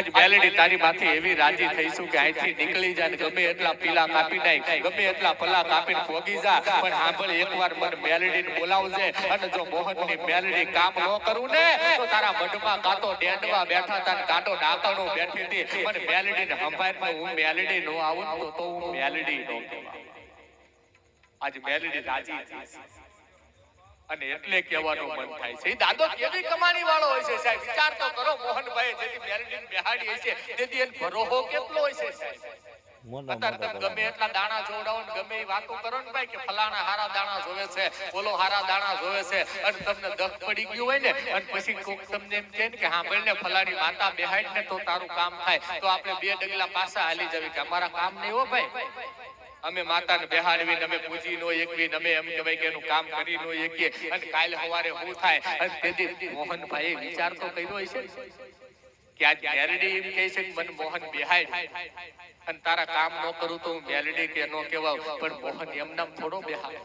આજ મેલેડી તારી માથે એવી રાજી થઈશું કે અહીંથી નીકળી જાય ગમે એટલા પીલા કાપી નાખ ગમે એટલા પલ્લા કાપીને ભોગી જા પણ સાંભળ એકવાર મને મેલેડીને બોલાવજે. અને જો મોહનની મેલેડી કામ ન કરું ને તો તારા મઢમાં કાંટો ડેંડવા બેઠા હતા ને કાંટો ડાકણો બેઠી હતી. પણ મેલેડીને સંભાળમાં હું મેલેડી નો આવું તો તો હું મેલેડી નો આજ મેલેડી રાજી થઈ. અને એટલે કહેવાનો મન થાય છે. દાદો કેવી કમાણી વાળો હોય છે સાહેબ? વિચાર તો કરો મોહનભાઈ જેથી મેલડીને બેહાડી હશે તેથી એને ભરોહો કેટલો હોય છે સાહેબ? અત્યારે ગમે એટલા દાણા જોડાવો ને ગમે એ વાતો કરો ને ભાઈ કે ફલાણા હારા દાણા જોવે છે ઓલો હારા દાણા જોવે છે. અને તમને દખ પડી ગયું હોય ને અને પછી કોક તમને એમ કહે ને કે હા ભાઈ ફલાણી માતા બેહાડ ને તો તારું કામ થાય. તો આપણે બે ડગલા પાછા હાલી જવી કે અમારા કામ નહીં હો ભાઈ. અમે માતાને બેહાડવીને અમે પૂજી નો એકવીને અમે એમ કહેવાય કે એનું કામ કરી નો એકીએ અને કાલે સવારે શું થાય? અને તેથી મોહનભાઈ વિચાર તો કર્યો હશે કે આજ મેલડી એમ કહે છે મને મોહન બેહાડ. અને તારા કામ ન કરું તો હું મેલડી કે ન કહેવાવ પણ મોહન એમ નામ થોડો બેહાડ.